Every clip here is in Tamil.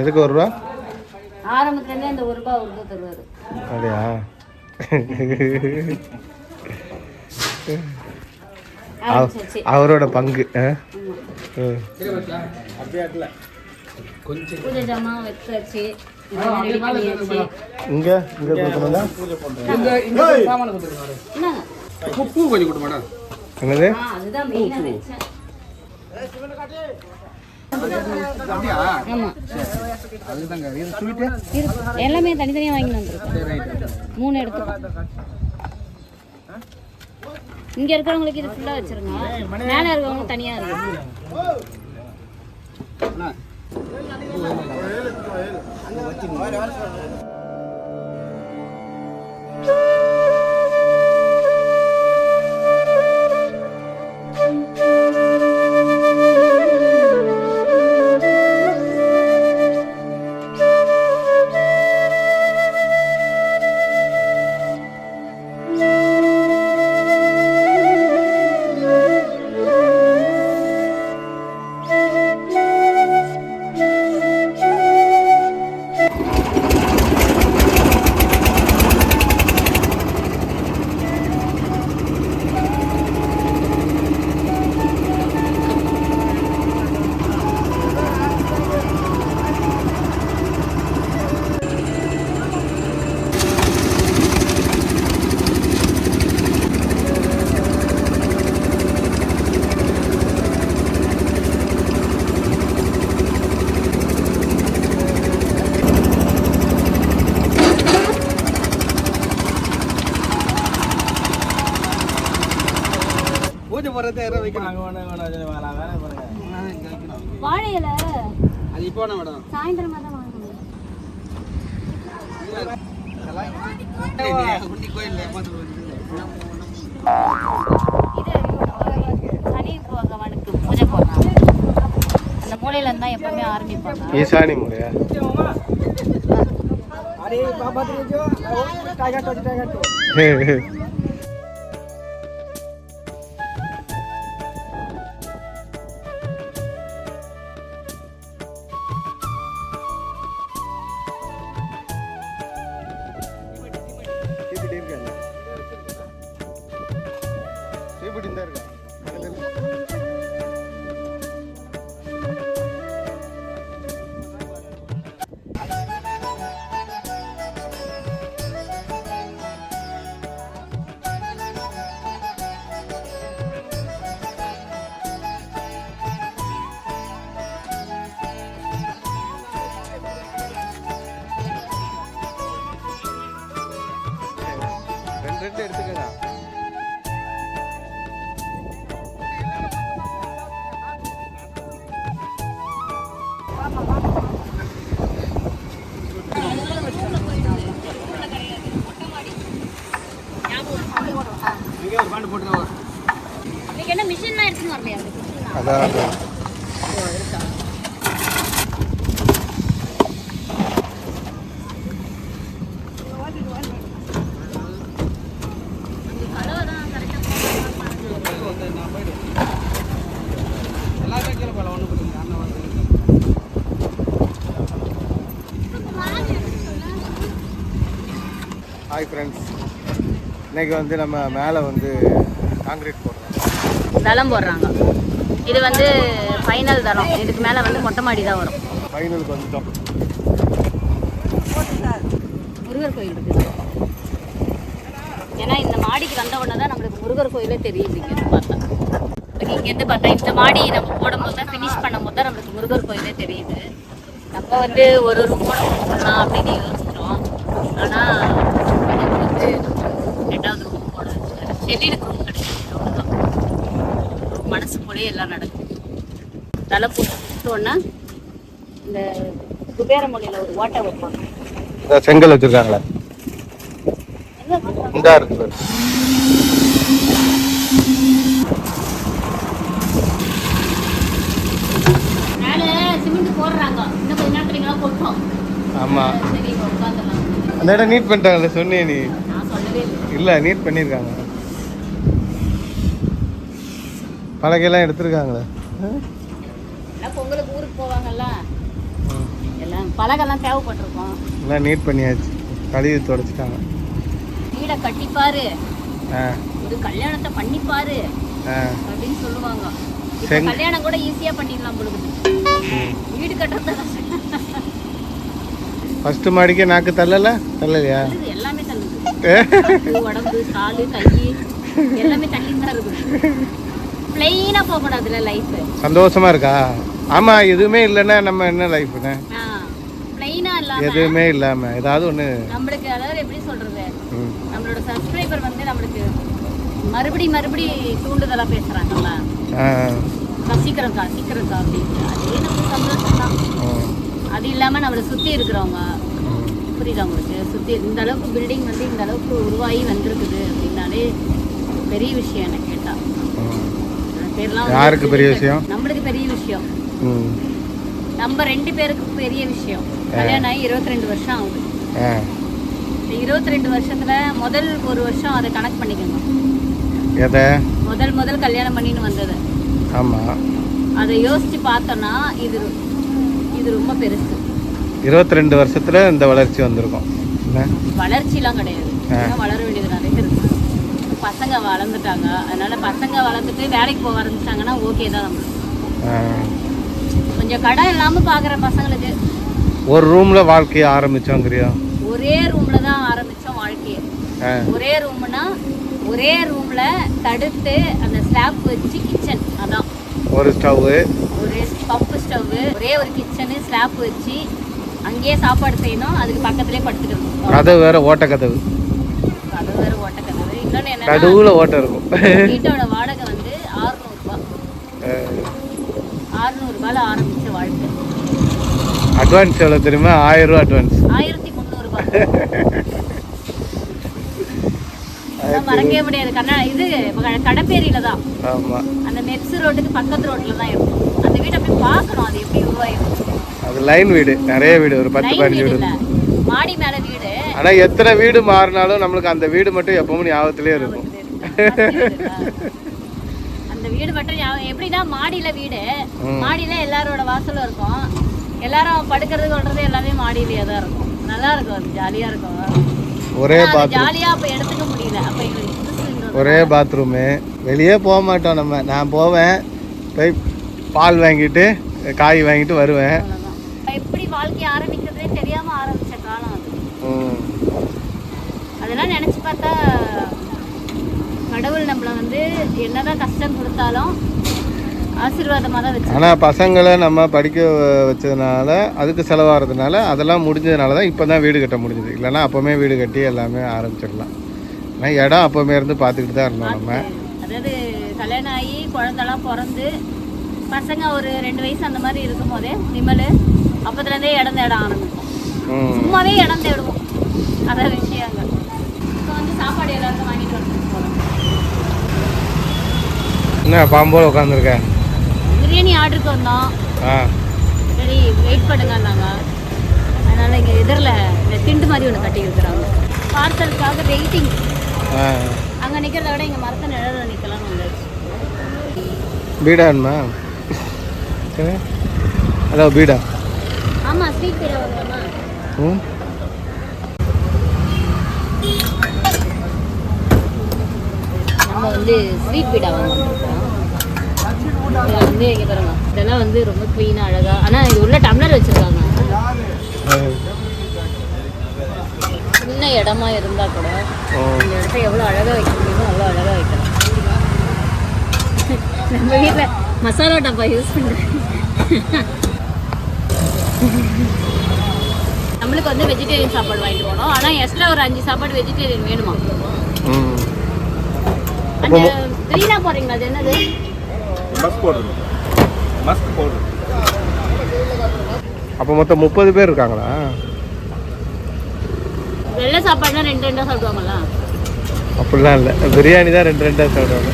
எதுக்கு ஒரு ரூபா? ஆரம்பத்துலேருந்தே இந்த ஒரு ரூபாய் ஒரு தருவார். அப்படியா? அவரோட பங்கு இங்க இங்க கொடுக்கணும்ல? என்னங்க? பூ கொஞ்சம் கொடு மேடம். என்னது? ஆ அதுதான் எல்லாமே தனித்தனியாக வாங்கி வந்துருக்கோம் மூணு எடுத்துக்கோ. இங்க இருக்கிறவங்களுக்கு இது ஃபுல்லா வச்சிருங்க. மேல இருக்கிறவங்க தனியா இருக்கு. பூஜை வாழை இலை அது இப்போ வேணாம் மேடம். சாயந்தரமா தான் வாங்கணும். குட்டி கோயில் ஏமாத்து இது சனி பகவானுக்கு பூஜை ஹாய் ஃப்ரெண்ட்ஸ் இன்னைக்கு வந்து நம்ம மேலே வந்து காங்கிரீட் போடுறோம் தளம் போடுறாங்க. இது வந்து ஃபைனல் தளம். இதுக்கு மேலே வந்து மொட்டை மாடி தான் வரும். ஃபைனலுக்கு வந்துட்டோம் முருகர் கோயில் இருக்குது ஏன்னா இந்த மாடிக்கு வந்த உடனே தான் நம்மளுக்கு முருகர் கோயிலே தெரியுது இங்கேருந்து பார்த்தா. இங்கேருந்து பார்த்தா இந்த மாடி நம்ம போடும்போது தான் ஃபினிஷ் பண்ணும்போது தான் நம்மளுக்கு முருகர் கோயிலே தெரியுது. நம்ம வந்து ஒரு ரூம் போடலாம் அப்படின்னு யோசிச்சிட்டோம் ஆனால் வந்து ரெண்டாவது ரூம் போட ஷெட்டிலுக்கு ரூம் அவ்வளோதான் மனசு போலே எல்லாம் நடக்கும் தலை போட்டோன்னா இந்த குபேரமொழியில் ஒரு ஓட்டை வைப்பாங்க. செங்கல் வச்சிருக்காங்களே? இந்தா இருக்கு ஆமா. அந்த இடம் நீட் பண்ணிட்டாங்கல்ல சொன்னே நீ. இல்லை நீட் பண்ணியிருக்காங்க பலகையெல்லாம் எடுத்திருக்காங்களே. பொங்கலுக்கு ஊருக்கு போவாங்கல்ல? எல்லாம் பலகெல்லாம் தேவைப்பட்டிருக்கும். எல்லாம் நீட் பண்ணியாச்சு. கழுவி தொடச்சிட்டாங்க. வீடை கட்டிப்பாரு. ஒரு கல்யாணத்தை பண்ணிப்பாரு. அப்படின்னு சொல்லுவாங்க. கல்யாணம் கூட ஈஸியா பண்ணிடலாம் பொழுது. வீடு கட்டுறது ஃபஸ்ட்டு மாடிக்கு நாக்கு தள்ளல? தள்ளலையா? உடம்பு காலு கை எல்லாமே தள்ளி தான் இருக்குது பிளெயினா போக கூடாதுல்ல லைஃப் சந்தோஷமா இருக்கா? ஆமா எதுவுமே இல்லைன்னா நம்ம என்ன லைஃப்னு எதுவுமே இல்லாம ஏதாவது ஒன்று நம்மளுக்கு அதாவது எப்படி சொல்றது? நம்மளோட சப்ஸ்கிரைபர் வந்து நம்மளுக்கு மறுபடி மறுபடி தூண்டுதலா பேசுறாங்கல்ல? அக்கா, சீக்கிரம்க்கா சீக்கிரம்க்கா அப்படின்னு. அதே நமக்கு சந்தோஷம் தான் அது இல்லாம நம்மளை சுத்தி இருக்கிறவங்க புரியுதா உங்களுக்கு? சுத்தி இந்த அளவுக்கு பில்டிங் வந்து இந்த அளவுக்கு உருவாகி வந்திருக்குது அப்படின்னாலே பெரிய விஷயம் என்ன கேட்டா. அந்த பேர்லாம் யாருக்கு பெரிய விஷயம்? நம்மளுக்கு பெரிய விஷயம். நம்ம ரெண்டு பேருக்கு பெரிய விஷயம். கல்யாணம் ஆகி இருபத்தி ரெண்டு வருஷம் ஆகுது. இருபத்தி ரெண்டு வருஷத்துல முதல் ஒரு வருஷம் அதை கணக்கு பண்ணிக்கணும் எதை? முதல் முதல் கல்யாணம் பண்ணின்னு வந்தது. ஆமாம் அதை யோசிச்சு பார்த்தோம்னா இது இது ரொம்ப பெருசு. இருபத்தி ரெண்டு வருஷத்துல இந்த வளர்ச்சி வந்திருக்கும். வளர்ச்சிலாம் கிடையாது. வளர வேண்டியது நிறைய இருக்கு. பசங்க வளர்ந்துட்டாங்க. அதனால பசங்க வளர்ந்துட்டு வேலைக்கு போக ஆரம்பிச்சிட்டாங்கன்னா ஓகே தான் நம்மளுக்கு. கொஞ்சம் கடை இல்லாம பாக்குற பசங்களுக்கு ஒரு ரூம்ல வாழ்க்கையை ஆரம்பிச்சோங்கிறியா? ஒரே ரூம்ல தான் ஆரம்பிச்சோம் வாழ்க்கையை. ஒரே ரூம்னா ஒரே ரூம்ல தடுத்து அந்த ஸ்லாப் வச்சு கிச்சன் அதான். ஒரு ஸ்டவ்வு ஒரே பம்பு ஸ்டவ் ஒரே ஒரு கிச்சனு ஸ்லாப் வச்சு அங்கேயே சாப்பாடு செய்யணும் அதுக்கு பக்கத்துலேயே படுத்துட்டு கதவு வேற ஓட்ட கதவு அது வேற ஓட்ட கதவு இன்னொன்று என்னன்னா நடுவுல ஓட்டை இருக்கும். வீட்டோட வாடகை வந்து 600 ரூபாய் அறுநூறுபால ஆரம்பிச்ச வாழ்க்கை. அட்வான்ஸ் எவ்வளோ தெரியுமா? ஆயிரம் ரூபா அட்வான்ஸ் ஆயிரத்தி முந்நூறுபா. மறக்கவே முடியாது. கண்ணா இது கடப்பேரியில தான். ஆமா. அந்த மெப்ஸ் ரோட்டுக்கு பக்கத்து ரோட்ல தான் இருக்கும். அந்த வீட்டை போய் பார்க்கணும் அது எப்படி உருவாயிருக்கும் அது லைன் வீடு. நிறைய வீடு. ஒரு பத்து பதினஞ்சு வீடு மாடி மேல வீடு. ஆனா எத்தனை வீடு மாறினாலும் நம்மளுக்கு அந்த வீடு மட்டும் எப்பவும் ஞாபகத்திலே இருக்கும். அந்த வீடு மட்டும் ஞாபகம் எப்படின்னா மாடியில வீடு. மாடியில எல்லாரோட வாசலும் இருக்கும். எல்லாரும் படுக்கிறது கொள்றது எல்லாமே மாடியிலேயே தான் இருக்கும். நல்லா இருக்கும். அது ஜாலியா இருக்கும். ஒரே ஜாலியா அப்ப எடுத்துக்க முடியல. அப்ப எங்களுக்கு ஒரே பாத்ரூமு வெளியே போக மாட்டோம் நம்ம. நான் போவேன் போய் பால் வாங்கிட்டு காய் வாங்கிட்டு வருவேன். அவ்வளவுதான். அப்ப எப்படி வாழ்க்கை ஆரம்பிக்கிறதே தெரியாம ஆரம்பிச்ச காலம் அது. அதெல்லாம் நினைச்சு பார்த்தா கடவுள் நம்மள வந்து என்னதான் கஷ்டம் கொடுத்தாலும் ஆசீர்வாதமா தான் வச்சு ஆனா பசங்களை நம்ம படிக்க வச்சதுனால அதுக்கு செலவாகிறதுனால அதெல்லாம் முடிஞ்சதுனால தான் இப்போ தான் வீடு கட்ட முடிஞ்சுது இல்லைன்னா அப்போவுமே வீடு கட்டி எல்லாமே ஆரம்பிச்சிடலாம் ஆனால் இடம் அப்போவுமே இருந்து பார்த்துக்கிட்டு தான் இருந்தோம் நம்ம அதாவது கல்யாணம் ஆகி குழந்தெல்லாம் பிறந்து பசங்க ஒரு ரெண்டு வயசு அந்த மாதிரி இருக்கும் போதே நிமல் அப்பத்துலேருந்தே இடம் தேட ஆரம்பிப்போம். சும்மாவே இடம் தேடுவோம். அதான் விஷயங்கள். இப்போ வந்து சாப்பாடு எல்லாருக்கும் வாங்கிட்டு வந்து போகிறோம் என்ன பாம்போல உட்காந்துருக்கேன் பிரியாணி ஆர்டருக்கு வந்தோம். சரி வெயிட் பண்ணுங்கன்னாங்க. அதனால் இங்கே எதிரில் இந்த திண்டு மாதிரி ஒன்று கட்டி இருக்கிறாங்க பார்சலுக்காக வெயிட்டிங் அங்கே நிற்கிறத விட இங்கே மரத்த நிழலில் நிற்கலாம்னு வந்தாச்சு. பீடான்மா ஹலோ பீடா. ஆமாம் ஸ்வீட் பீடா வாங்கலாமா ம்? நம்ம வந்து ஸ்வீட் பீடா வாங்கலாம் வந்து இங்கே பாருங்க இதெல்லாம் வந்து ரொம்ப க்ளீனாக அழகாக ஆனால் இது உள்ள டம்ளர் வச்சுருக்காங்க. சின்ன இடமா இருந்தால் கூட இந்த இடத்த எவ்வளோ அழகாக வைக்க முடியுமோ அவ்வளோ அழகாக வைக்கலாம். நம்ம வீட்டில் மசாலா டப்பா யூஸ் பண்ணுறேன் நம்மளுக்கு வந்து வெஜிடேரியன் சாப்பாடு வாங்கிட்டு போனோம். ஆனால் எக்ஸ்ட்ரா ஒரு அஞ்சு சாப்பாடு வெஜிடேரியன் வேணுமா? ம். அந்த க்ளீனாக போகிறீங்களா அது என்னது? மஸ்க் பவுடர் மஸ்க் பவுடர் அப்போ மொத்தம் முப்பது பேர் இருக்காங்களா? வெள்ளை சாப்பாடுனா ரெண்டு ரெண்டாக சாப்பிடுவாங்களா அப்படிலாம் இல்லை. பிரியாணி தான் ரெண்டு ரெண்டாக சாப்பிடுவாங்க.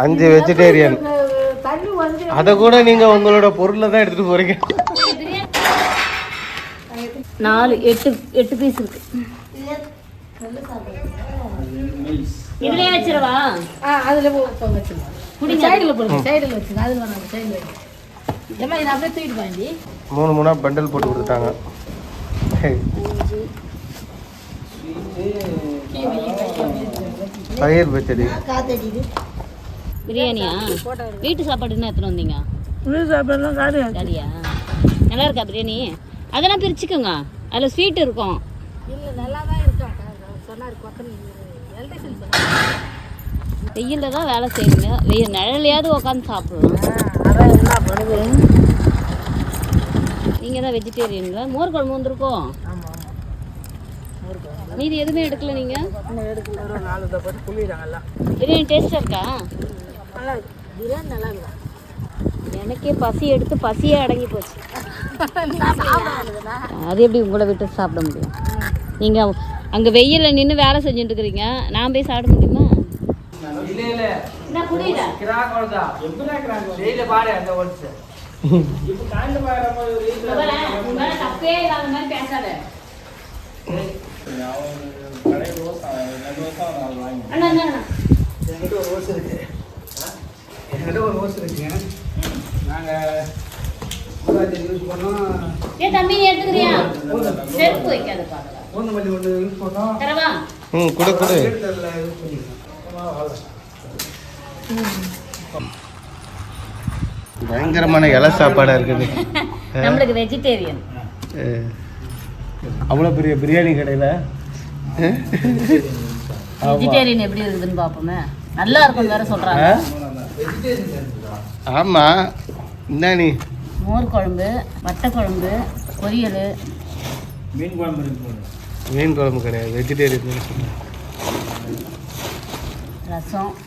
அஞ்சு வெஜிடேரியன் அதை கூட நீங்க உங்களோட பொருளை தான் எடுத்துட்டு போறீங்க. நாலு எட்டு எட்டு பீஸ் இருக்கு. இதுலயே வச்சிரவா அதில் வச்சுருவோம் மூணு மூணா பண்டல் போட்டு கொடுத்துட்டாங்க. பயிர் பச்சடி. பிரியாணியா? வீட்டு சாப்பாடு என்ன எடுத்துட்டு வந்தீங்க? வீடு சாப்பாடுலாம் காடு சரியா நல்லா இருக்கா பிரியாணி? அதெல்லாம் பிரிச்சுக்கோங்க. அதில் ஸ்வீட் இருக்கும். இல்லை நல்லா தான் இருக்கா சொன்னார் பக்கம் எலக்ட்ரிஷன் சொன்னார். வெயிலில் தான் வேலை செய்யுங்க வெயில் நிழலையாவது உட்காந்து சாப்பிடலாம் அதான் என்ன பண்ணுது? நீங்கள் தான் வெஜிடேரியனுங்களா மோர் குழம்பு வந்திருக்கோம். மீதி எதுவுமே எடுக்கல நீங்கள் பிரியாணி டேஸ்ட்டாக இருக்கா? நல்லா இருக்கு. பிரியாணி நல்லா இருக்குதா எனக்கே பசி எடுத்து பசியே அடங்கி போச்சு. அது எப்படி உங்களை விட்டு சாப்பிட முடியும்? நீங்கள் அங்கே வெயிலில் நின்று வேலை செஞ்சுட்டு இருக்கிறீங்க. நான் போய் சாப்பிட முடியுமா? இல்ல இல்ல என்ன புரியல? கிராக் வருதா எப்படி கிராக் பாரு அந்த ஒன்ஸ் இப்போ தப்பே இல்லாத மாதிரி பேசாத. அண்ணா அண்ணா அண்ணா. என்கிட்ட ஒரு ரோஸ் இருக்கு. என்கிட்ட ஒரு ரோஸ் இருக்குங்க நாங்க ஊராட்சி யூஸ் பண்ணோம் ஏ தம்பி நீ எடுத்துக்கிறியா? செருப்பு வைக்காத பார்க்கலாம் பூந்த மல்லி ஒன்று யூஸ் பண்ணோம். தரவா? ம் கொடு கொடு. பயங்கரமான இலை சாப்பாடா இருக்குது. நம்மளுக்கு வெஜிடேரியன் அவ்வளோ பெரிய பிரியாணி கடையில்? வெஜிடேரியன் எப்படி இருக்குதுன்னு பார்ப்போமே. நல்லா இருக்கும் வேற சொல்றாங்க. ஆமாம் என்ன நீ. மோர் குழம்பு வட்டை குழம்பு பொரியல். மீன் குழம்பு இருக்கு மீன் குழம்பு கிடையாது. வெஜிடேரியன் ரசம் என்ன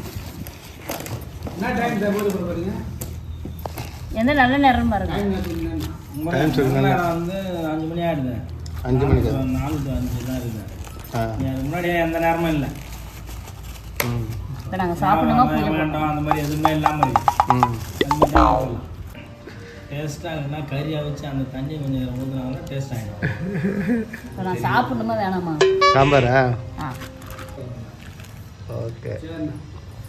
டைம் போட்டு போகிறீங்க எந்த நல்ல நேரம் பாருங்க. டைம் சொல்லுங்க. வந்து அஞ்சு மணி ஆயிடுது. அஞ்சு மணிக்கு நாலு டு அஞ்சு தான் இருக்குது ஆ. அதுக்கு முன்னாடி எந்த நேரமும் இல்லை. ம். இப்போ நாங்கள் வேண்டாம் அந்த மாதிரி எதுவுமே இல்லாமல் இருக்குது ம். டேஸ்ட்டாக இருக்குன்னா கறியாக வச்சு அந்த தண்ணி கொஞ்சம் ஊற்றுனாங்கன்னா டேஸ்ட் ஆகிடும் இப்போ நான் சாப்பிடணுமா வேணாமா? சாம்பாரா? ஆ. ஓகே.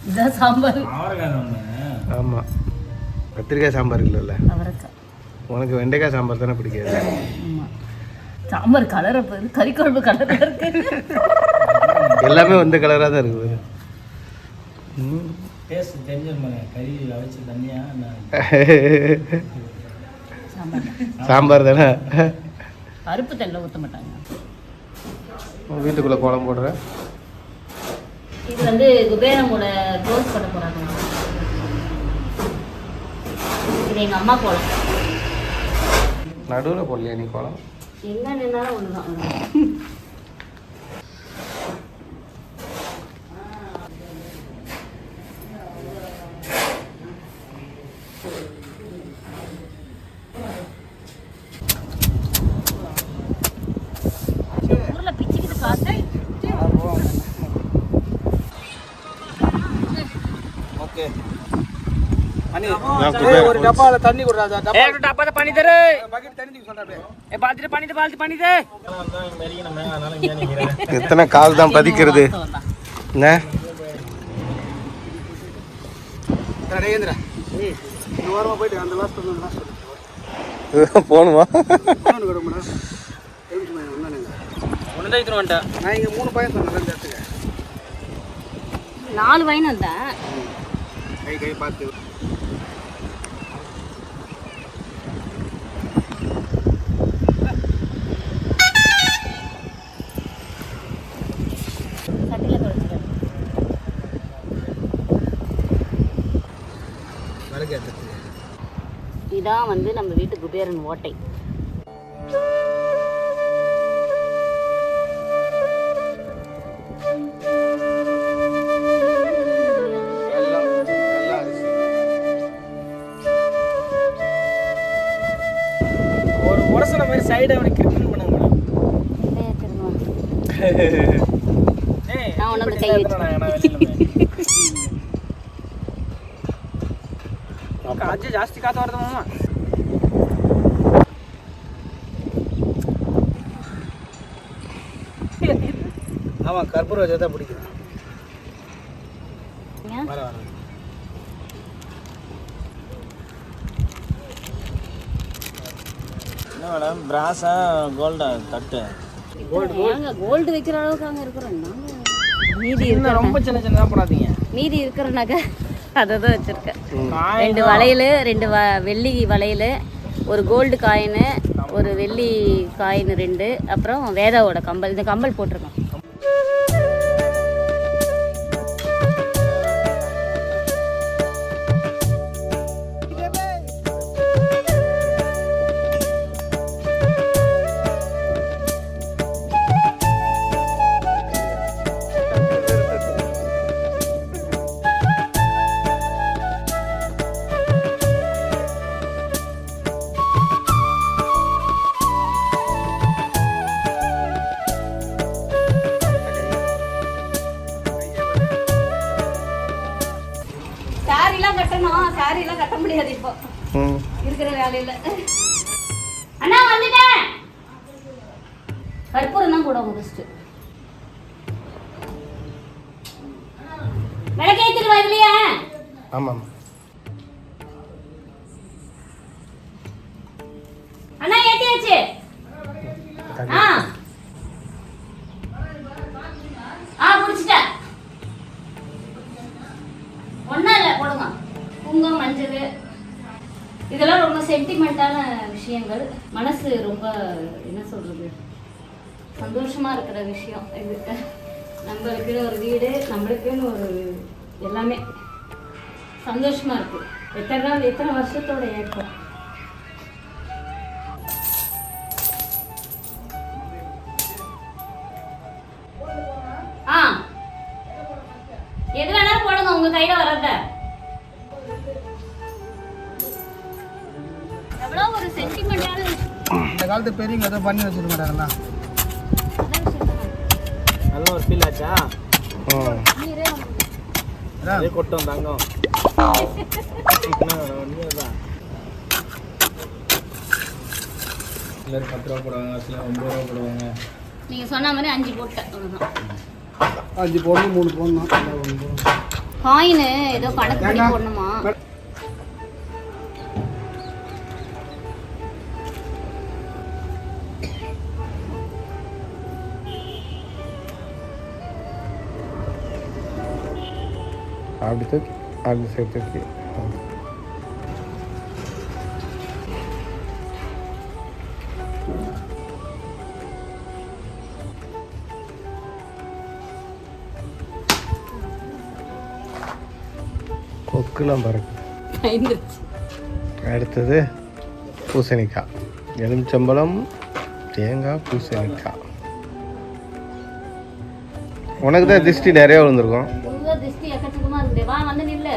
இதான் சாம்பார். ஆமாம் கத்திரிக்காய் சாம்பார் இல்லைல்ல? அவரைக்காய். உனக்கு வெண்டைக்காய் சாம்பார் தானே பிடிக்காது. ஆமாம் சாம்பார் கலர் கறி குழம்பு கலரில் இருக்கு. எல்லாமே வந்து கலராக தான் இருக்குது. டேஸ்ட் தெரிஞ்சிருப்பாங்க கறி அவிச்சு தண்ணியாக சாம்பார் தானே. பருப்பு தெல்ல ஊற்ற மாட்டாங்க. வீட்டுக்குள்ளே குழம்பு போடுறேன் இது வந்து குபேரமோட க்ளோஸ் பண்ண போகிறாங்க இது எங்கள் அம்மா கோலம். நடுவில் போடலையா நீ குழம்பு எங்கே நின்னாலும் ஒன்று தான் ஒரு டப்பால தண்ணி கொடுறா டப்பா டப்பா பண்ணி தரு. பக்கெட் தண்ணி தூக்கி சொல்றேன் ஏ பாத்துட்டு பண்ணி பண்ணி தே அதனால இங்கே நிற்கிறேன் எத்தனை கால் தான் பதிக்கிறது? என்ன? இந்த வாரமா போயிட்டு அந்த லாஸ்ட் பண்ணு லாஸ்ட் கொடுமா தான் இத்தனை வந்துட்டேன் நான் இங்கே மூணு பையன் சொன்னேன் ரெண்டு இடத்துக்கு. நாலு வயன் வந்தேன். கை கை பார்த்து இதான் வந்து நம்ம வீட்டு குபேரன் ஓட்டை. ஒரு உரசன மாதிரி சைடை அவனை கிரிக்கெட் பண்ணுங்க. மேடம் இல்லையா திரும்ப ஏய் நான் உனக்கு கை வச்சு காய்ச்சி ஜாஸ்தி ஆமாம் கற்பூர வச்சா தான் பிடிக்கும். வர வர. என்ன மேடம்? பிராஸா கோல்டா தட்டு. ஏங்க கோல்டு வைக்கிற அளவுக்கு அங்கே இருக்கிறோம். மீதி இருக்கிற ரொம்ப சின்ன சின்னதாக போடாதீங்க. மீதி இருக்கிற நகை அதை தான் வச்சுருக்கேன் ரெண்டு வளையல் ரெண்டு வ வெள்ளி வளையல் ஒரு கோல்டு காயின் ஒரு வெள்ளி காயின் ரெண்டு அப்புறம் வேதாவோட கம்பல். இந்த கம்பல் போட்டிருக்கோம். Thank you. சாரிலாம் கட்ட முடியாது இப்போ. ம். இருக்கிற வேலையில. அண்ணா வந்துட்டேன். கற்பூரம் தான் கூட முடிச்சுட்டு விளக்கேத்துட்டு வரலையா ஆமாம். அண்ணா ஏத்தியாச்சு? ஆ. சென்டிமெண்ட்டான விஷயங்கள். மனசு ரொம்ப என்ன சொல்றது சந்தோஷமா இருக்கிற விஷயம் இது. நம்மளுக்குன்னு ஒரு வீடு நம்மளுக்குன்னு ஒரு எல்லாமே சந்தோஷமா இருக்கு. எத்தனை நாள் எத்தனை வருஷத்தோட ஏற்றம் ஆ. எது வேணாலும் போடுங்க உங்க கையில வர்றத. எவ்வளோ ஒரு சென்டிமெண்டான இந்த காலத்து பெரியவங்க ஏதோ பண்ணி வச்சுருக்க மாட்டாங்களா நல்ல ஒரு ஃபீல் ஆச்சா? அதே கொட்டும் தங்கம் உண்மைதான் சிலர் பத்து ரூபா போடுவாங்க சிலர் ஒம்பது ரூபா போடுவாங்க. நீங்க சொன்ன மாதிரி அஞ்சு போட்டேன் அஞ்சு போடணும் மூணு போடணும். காயின் ஏதோ கணக்கு போடணுமா? அப்படி தூக்கி அப்படி சரி தூக்கி. கொக்குலாம் பயந்துருச்சு அடுத்தது பூசணிக்காய் எலுமிச்சம்பழம் தேங்காய் பூசணிக்காய் உனக்கு தான் திஷ்டி நிறைய விழுந்திருக்கும் உங்க திருஷ்டி எக்கச்சக்கமா இருக்குது வா வந்து நில்லு